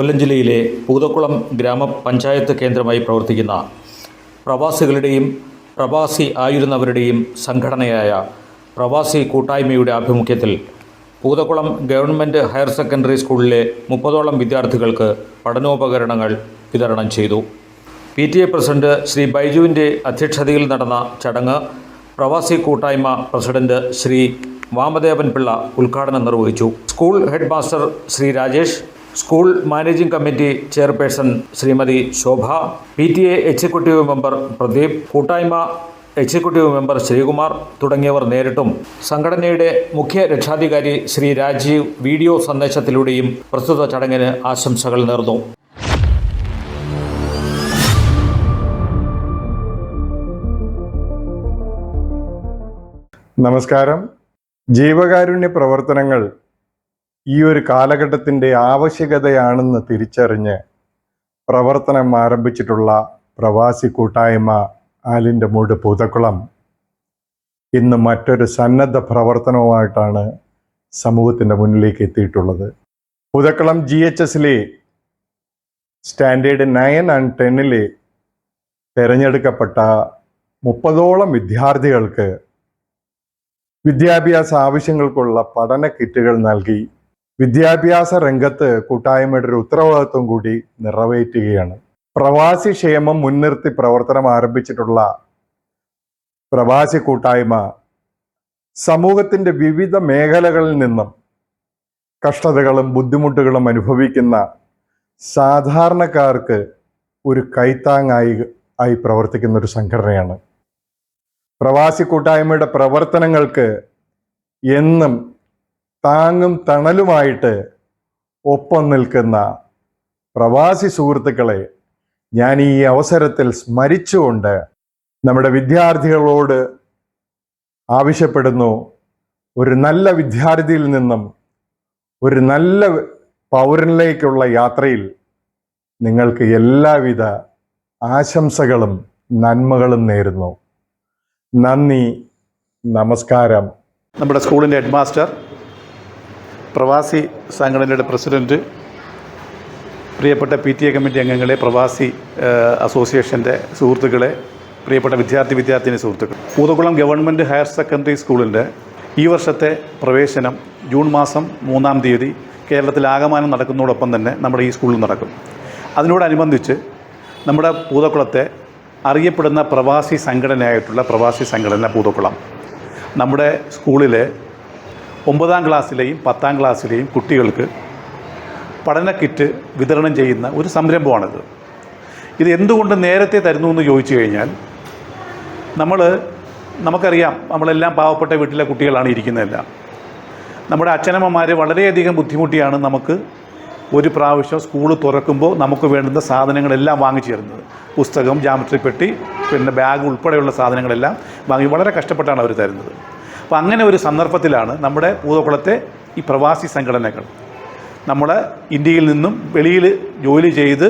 കൊല്ലം ജില്ലയിലെ പൂതക്കുളം ഗ്രാമപഞ്ചായത്ത് കേന്ദ്രമായി പ്രവർത്തിക്കുന്ന പ്രവാസികളുടെയും പ്രവാസി ആയിരുന്നവരുടെയും സംഘടനയായ പ്രവാസി കൂട്ടായ്മയുടെ ആഭിമുഖ്യത്തിൽ പൂതക്കുളം ഗവൺമെന്റ് ഹയർ സെക്കൻഡറി സ്കൂളിലെ മുപ്പതോളം വിദ്യാർത്ഥികൾക്ക് പഠനോപകരണങ്ങൾ വിതരണം ചെയ്തു. P T A president Shri ബൈജുവിന്റെ അധ്യക്ഷതയിൽ നടന്ന ചടങ്ങ് പ്രവാസി കൂട്ടായ്മ പ്രസിഡന്റ് ശ്രീ വാമദേവൻ പിള്ള ഉദ്ഘാടനം നിർവഹിച്ചു. School head master Shri Rajesh school managing committee chairperson Shrimati Shobha P T A executive member Pradeep കൂട്ടായ്മ എക്സിക്യൂട്ടീവ് മെമ്പർ ശ്രീകുമാർ തുടങ്ങിയവർ നേരിട്ടും. സംഘടനയുടെ മുഖ്യ രക്ഷാധികാരി ശ്രീ രാജീവ് വീഡിയോ സന്ദേശത്തിലൂടെയും പ്രസ്തുത ചടങ്ങിന് ആശംസകൾ നേർന്നു. നമസ്കാരം. ജീവകാരുണ്യ പ്രവർത്തനങ്ങൾ ഈ ഒരു കാലഘട്ടത്തിന്റെ ആവശ്യകതയാണെന്ന് തിരിച്ചറിഞ്ഞ് പ്രവർത്തനം ആരംഭിച്ചിട്ടുള്ള പ്രവാസി കൂട്ടായ്മ ആലിന്റെ മൂട് പൂതക്കുളം ഇന്ന് മറ്റൊരു സന്നദ്ധ പ്രവർത്തനവുമായിട്ടാണ് സമൂഹത്തിന്റെ മുന്നിലേക്ക് എത്തിയിട്ടുള്ളത്. പൂതക്കുളം ജി എച്ച് എസിലെ സ്റ്റാൻഡേർഡ് നയൻ ആൻഡ് ടെന്നിലെ തിരഞ്ഞെടുക്കപ്പെട്ട മുപ്പതോളം വിദ്യാർത്ഥികൾക്ക് വിദ്യാഭ്യാസ ആവശ്യങ്ങൾക്കുള്ള പഠന കിറ്റുകൾ നൽകി വിദ്യാഭ്യാസ രംഗത്ത് കൂട്ടായ്മയുടെ ഒരു ഉത്തരവാദിത്വം കൂടി നിറവേറ്റുകയാണ്. പ്രവാസി ക്ഷേമം മുൻനിർത്തി പ്രവർത്തനം ആരംഭിച്ചിട്ടുള്ള പ്രവാസി കൂട്ടായ്മ സമൂഹത്തിന്റെ വിവിധ മേഖലകളിൽ നിന്നും കഷ്ടതകളും ബുദ്ധിമുട്ടുകളും അനുഭവിക്കുന്ന സാധാരണക്കാർക്ക് ഒരു കൈത്താങ്ങായി ആയി പ്രവർത്തിക്കുന്ന ഒരു സംഘടനയാണ്. പ്രവാസി കൂട്ടായ്മയുടെ പ്രവർത്തനങ്ങൾക്ക് എന്നും താങ്ങും തണലുമായിട്ട് ഒപ്പം നിൽക്കുന്ന പ്രവാസി സുഹൃത്തുക്കളെ ഞാൻ ഈ അവസരത്തിൽ സ്മരിച്ചുകൊണ്ട് നമ്മുടെ വിദ്യാർത്ഥികളോട് ആവശ്യപ്പെടുന്നു ഒരു നല്ല വിദ്യാർത്ഥിയിൽ നിന്നും ഒരു നല്ല പൗരനിലേക്കുള്ള യാത്രയിൽ നിങ്ങൾക്ക് എല്ലാവിധ ആശംസകളും നന്മകളും നേരുന്നു. നന്ദി നമസ്കാരം. നമ്മുടെ സ്കൂളിന്റെ ഹെഡ് മാസ്റ്റർ പ്രവാസി സംഘടനയുടെ പ്രസിഡന്റ് പ്രിയപ്പെട്ട പി ടി എ കമ്മിറ്റി അംഗങ്ങളെ പ്രവാസി അസോസിയേഷന്റെ സുഹൃത്തുക്കളെ പ്രിയപ്പെട്ട വിദ്യാർത്ഥി വിദ്യാർത്ഥിനി സുഹൃത്തുക്കൾ പൂതകുളം ഗവൺമെന്റ് ഹയർ സെക്കൻഡറി സ്കൂളിന്റെ ഈ വർഷത്തെ പ്രവേശനം ജൂൺ മാസം മൂന്നാം തീയതി കേരളത്തിൽ ആകമാനം നടക്കുന്നതോടൊപ്പം തന്നെ നമ്മുടെ ഈ സ്കൂളിൽ നടക്കും. അതിനോടനുബന്ധിച്ച് നമ്മുടെ പൂതക്കുളത്തെ അറിയപ്പെടുന്ന പ്രവാസി സംഘടനയായിട്ടുള്ള പ്രവാസി സംഘടന പൂതക്കുളം നമ്മുടെ സ്കൂളിലെ ഒമ്പതാം ക്ലാസ്സിലെയും പത്താം ക്ലാസ്സിലെയും കുട്ടികൾക്ക് പഠന കിറ്റ് വിതരണം ചെയ്യുന്ന ഒരു സംരംഭമാണിത്. ഇത് എന്തുകൊണ്ട് നേരത്തെ തരുന്നു എന്ന് ചോദിച്ചു കഴിഞ്ഞാൽ നമ്മൾ നമുക്കറിയാം നമ്മളെല്ലാം പാവപ്പെട്ട വീട്ടിലെ കുട്ടികളാണ് ഇരിക്കുന്നതെല്ലാം. നമ്മുടെ അച്ഛനമ്മമാർ വളരെയധികം ബുദ്ധിമുട്ടിയാണ് നമുക്ക് ഒരു പ്രാവശ്യം സ്കൂൾ തുറക്കുമ്പോൾ നമുക്ക് വേണ്ടുന്ന സാധനങ്ങളെല്ലാം വാങ്ങിച്ചു തരുന്നത് പുസ്തകം ജാമട്രി പെട്ടി പിന്നെ ബാഗ് ഉൾപ്പെടെയുള്ള സാധനങ്ങളെല്ലാം വാങ്ങി വളരെ കഷ്ടപ്പെട്ടാണ് അവർ തരുന്നത്. അപ്പോൾ അങ്ങനെ ഒരു സന്ദർഭത്തിലാണ് നമ്മുടെ പൂതക്കുളത്തെ ഈ പ്രവാസി സംഘടനകൾ. നമ്മൾ ഇന്ത്യയിൽ നിന്നും വെളിയിൽ ജോലി ചെയ്ത്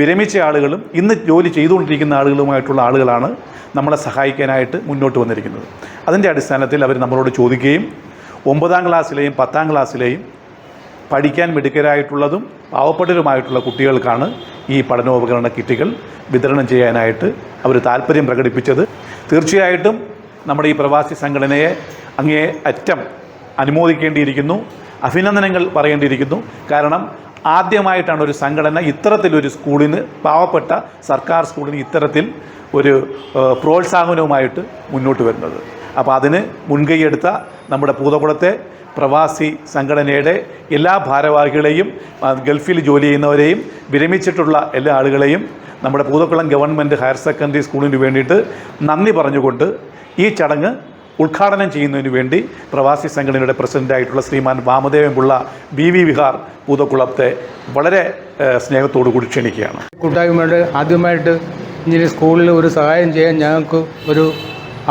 വിരമിച്ച ആളുകളും ഇന്ന് ജോലി ചെയ്തുകൊണ്ടിരിക്കുന്ന ആളുകളുമായിട്ടുള്ള ആളുകളാണ് നമ്മളെ സഹായിക്കാനായിട്ട് മുന്നോട്ട് വന്നിരിക്കുന്നത്. അതിന്റെ അടിസ്ഥാനത്തിൽ അവർ നമ്മളോട് ചോദിക്കുകയും ഒമ്പതാം ക്ലാസ്സിലെയും പത്താം ക്ലാസ്സിലെയും പഠിക്കാൻ മിടുക്കരായിട്ടുള്ളതും പാവപ്പെട്ടവരുമായിട്ടുള്ള കുട്ടികൾക്കാണ് ഈ പഠനോപകരണ കിറ്റുകൾ വിതരണം ചെയ്യാനായിട്ട് അവർ താല്പര്യം പ്രകടിപ്പിച്ചത്. തീർച്ചയായിട്ടും നമ്മുടെ ഈ പ്രവാസി സംഘടനയെ അങ്ങേ അറ്റം അനുമോദിക്കേണ്ടിയിരിക്കുന്നു അഭിനന്ദനങ്ങൾ പറയേണ്ടിയിരിക്കുന്നു. കാരണം ആദ്യമായിട്ടാണ് ഒരു സംഘടന ഇത്തരത്തിലൊരു സ്കൂളിന് പാവപ്പെട്ട സർക്കാർ സ്കൂളിന് ഇത്തരത്തിൽ ഒരു പ്രോത്സാഹനവുമായിട്ട് മുന്നോട്ട് വരുന്നത്. അപ്പോൾ അതിന് മുൻകൈയെടുത്ത നമ്മുടെ പൂതകുളത്തെ പ്രവാസി സംഘടനയുടെ എല്ലാ ഭാരവാഹികളെയും ഗൾഫിൽ ജോലി ചെയ്യുന്നവരെയും വിരമിച്ചിട്ടുള്ള എല്ലാ ആളുകളെയും നമ്മുടെ പൂതക്കുളം ഗവൺമെന്റ് ഹയർ സെക്കൻഡറി സ്കൂളിന് വേണ്ടിയിട്ട് നന്ദി പറഞ്ഞുകൊണ്ട് ഈ ചടങ്ങ് ഉദ്ഘാടനം ചെയ്യുന്നതിന് വേണ്ടി പ്രവാസി സംഘടനയുടെ പ്രസിഡന്റായിട്ടുള്ള ശ്രീമാൻ വാമദേവൻ പിള്ള ബി വി വിഹാർ പൂതക്കുളത്തെ വളരെ സ്നേഹത്തോടു കൂടി ക്ഷണിക്കുകയാണ്. കൂട്ടായ്മയുടെ ആദ്യമായിട്ട് ഇങ്ങനെ സ്കൂളിൽ ഒരു സഹായം ചെയ്യാൻ ഞങ്ങൾക്ക് ഒരു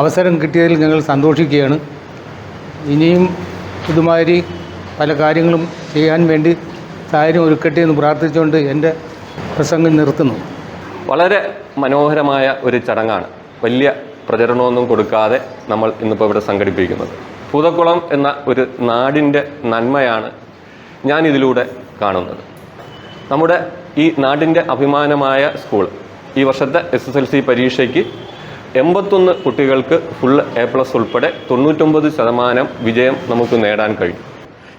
അവസരം കിട്ടിയതിൽ ഞങ്ങൾ സന്തോഷിക്കുകയാണ്. ഇനിയും ഇതുമാതിരി പല കാര്യങ്ങളും ചെയ്യാൻ വേണ്ടി സാഹചര്യം ഒരുക്കട്ടെ എന്ന് പ്രാർത്ഥിച്ചുകൊണ്ട് എന്റെ പ്രസംഗം നിർത്തുന്നു. വളരെ മനോഹരമായ ഒരു ചടങ്ങാണ്. വലിയ പ്രചരണമൊന്നും കൊടുക്കാതെ നമ്മൾ ഇന്നിപ്പോൾ ഇവിടെ സംഘടിപ്പിക്കുന്നത്. പൂതക്കുളം എന്ന ഒരു നാടിന്റെ നന്മയാണ് ഞാൻ ഇതിലൂടെ കാണുന്നത്. നമ്മുടെ ഈ നാടിന്റെ അഭിമാനമായ സ്കൂൾ ഈ വർഷത്തെ എസ് എസ് എൽ സി പരീക്ഷയ്ക്ക് എൺപത്തൊന്ന് കുട്ടികൾക്ക് ഫുൾ എ പ്ലസ് ഉൾപ്പെടെ തൊണ്ണൂറ്റൊമ്പത് ശതമാനം വിജയം നമുക്ക് നേടാൻ കഴിയും.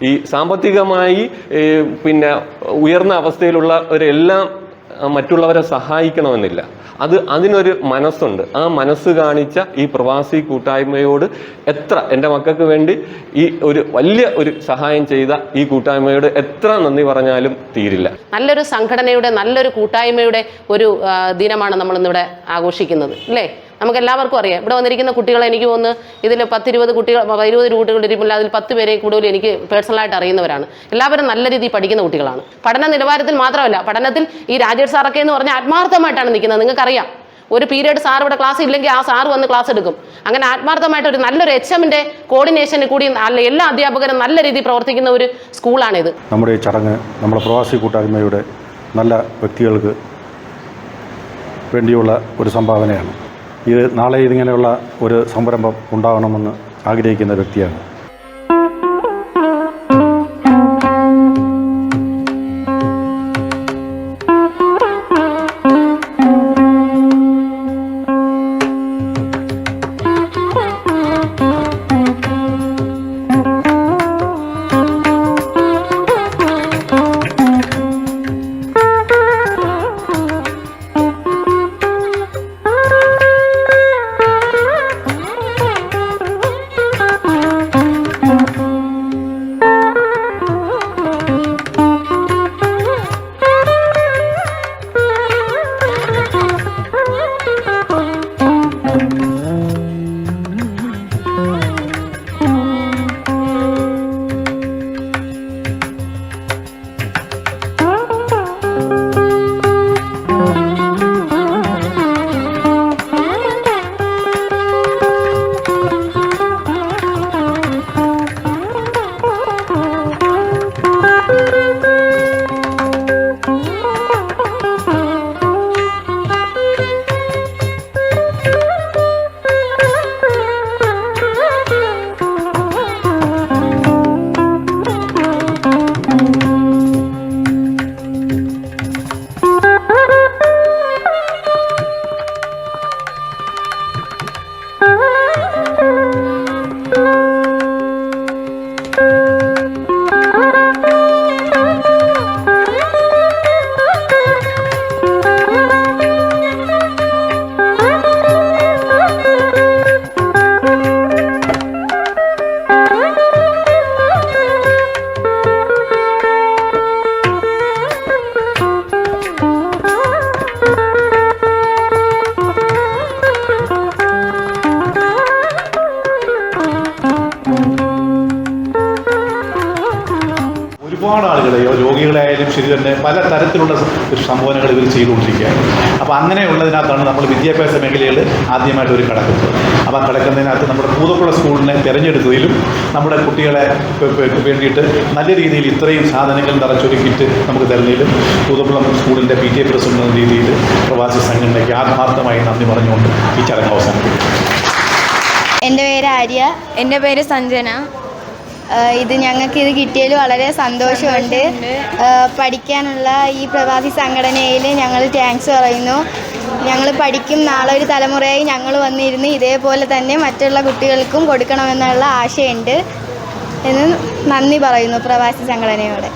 ഈ സാമ്പത്തികമായി പിന്നെ ഉയർന്ന അവസ്ഥയിലുള്ള ഒരു ആ, മറ്റുള്ളവരെ സഹായിക്കണമെന്നില്ല. അത് അതിനൊരു മനസ്സുണ്ട്. ആ മനസ്സ് കാണിച്ച ഈ പ്രവാസി കൂട്ടായ്മയോട് എത്ര എന്റെ മക്കൾക്ക് വേണ്ടി ഈ ഒരു വലിയ ഒരു സഹായം ചെയ്ത ഈ കൂട്ടായ്മയോട് എത്ര നന്ദി പറഞ്ഞാലും തീരില്ല. നല്ലൊരു സംഘടനയുടെ നല്ലൊരു കൂട്ടായ്മയുടെ ഒരു ദിനമാണ് നമ്മൾ ഇന്നിവിടെ ആഘോഷിക്കുന്നത്. അല്ലേ? നമുക്ക് എല്ലാവർക്കും അറിയാം. ഇവിടെ വന്നിരിക്കുന്ന കുട്ടികളെ എനിക്ക് തോന്നുന്നു ഇതിൽ പത്തിരുപത് കുട്ടികൾ ഇരുപത് കുട്ടികൾ ഇരിക്കുമ്പോൾ അതിൽ പത്ത് പേരെ കൂടുതൽ എനിക്ക് പേഴ്സണലായിട്ട് അറിയുന്നവരാണ്. എല്ലാവരും നല്ല രീതിയിൽ പഠിക്കുന്ന കുട്ടികളാണ്. പഠന നിലവാരത്തിൽ മാത്രമല്ല പഠനത്തിൽ ഈ രാജേഷ് സാറൊക്കെ എന്ന് പറഞ്ഞാൽ ആത്മാർത്ഥമായിട്ടാണ് നിൽക്കുന്നത്. നിങ്ങൾക്കറിയാം. ഒരു പീരീഡ് സാർ ഇവിടെ ക്ലാസ് ഇല്ലെങ്കിൽ ആ സാർ വന്ന് ക്ലാസ് എടുക്കും. അങ്ങനെ ആത്മാർത്ഥമായിട്ട് ഒരു നല്ലൊരു എച്ച് എമ്മിന്റെ കോർഡിനേഷന് കൂടി അല്ല എല്ലാ അധ്യാപകരും നല്ല രീതിയിൽ പ്രവർത്തിക്കുന്ന ഒരു സ്കൂളാണിത് നമ്മുടെ ഈ ചടങ്ങ് നമ്മുടെ പ്രവാസി കൂട്ടായ്മയുടെ നല്ല വ്യക്തികൾക്ക് വേണ്ടിയുള്ള ഒരു സംഭാവനയാണ്. ഇത് നാളെ ഇതിങ്ങനെയുള്ള ഒരു സംരംഭം ഉണ്ടാകണമെന്ന് ആഗ്രഹിക്കുന്ന വ്യക്തിയാണ്. ഒരുപാട് ആളുകളെയോ രോഗികളായാലും ശരി തന്നെ പല തരത്തിലുള്ള ഒരു സംഭവനകൾ ഇവർ ചെയ്തുകൊണ്ടിരിക്കുകയാണ്. അപ്പോൾ അങ്ങനെയുള്ളതിനകത്താണ് നമ്മൾ വിദ്യാഭ്യാസ മേഖലയിൽ ആദ്യമായിട്ട് ഒരു കടക്കുന്നത്. അപ്പോൾ ആ കടക്കുന്നതിനകത്ത് നമ്മുടെ പൂതക്കുള സ്കൂളിനെ തിരഞ്ഞെടുത്തതിലും നമ്മുടെ കുട്ടികളെ വേണ്ടിയിട്ട് നല്ല രീതിയിൽ ഇത്രയും സാധനങ്ങൾ നിറച്ചൊരുക്കിയിട്ട് നമുക്ക് തരുന്നതിലും പൂതക്കുളം സ്കൂളിന്റെ പി ടി എ പ്രസിഡന്റ് എന്ന രീതിയിൽ പ്രവാസി സംഘടനയ്ക്ക് ആത്മാർത്ഥമായി നന്ദി പറഞ്ഞുകൊണ്ട് ഈ ചടങ്ങ് അവസാനിപ്പിക്കും എന്റെ പേര് ആര്യ. എന്റെ പേര് സഞ്ജന. ഇത് ഞങ്ങൾക്ക് ഇത് കിട്ടിയതിൽ വളരെ സന്തോഷമുണ്ട്. പഠിക്കാനുള്ള ഈ പ്രവാസി സംഘടനയിൽ ഞങ്ങൾ താങ്ക്സ് പറയുന്നു. ഞങ്ങൾ പഠിക്കും നാളെ ഒരു തലമുറയായി ഞങ്ങൾ വന്നിരുന്ന് ഇതേപോലെ തന്നെ മറ്റുള്ള കുട്ടികൾക്കും കൊടുക്കണമെന്നുള്ള ആശയുണ്ട് എന്ന് നന്ദി പറയുന്നു പ്രവാസി സംഘടനയോട്.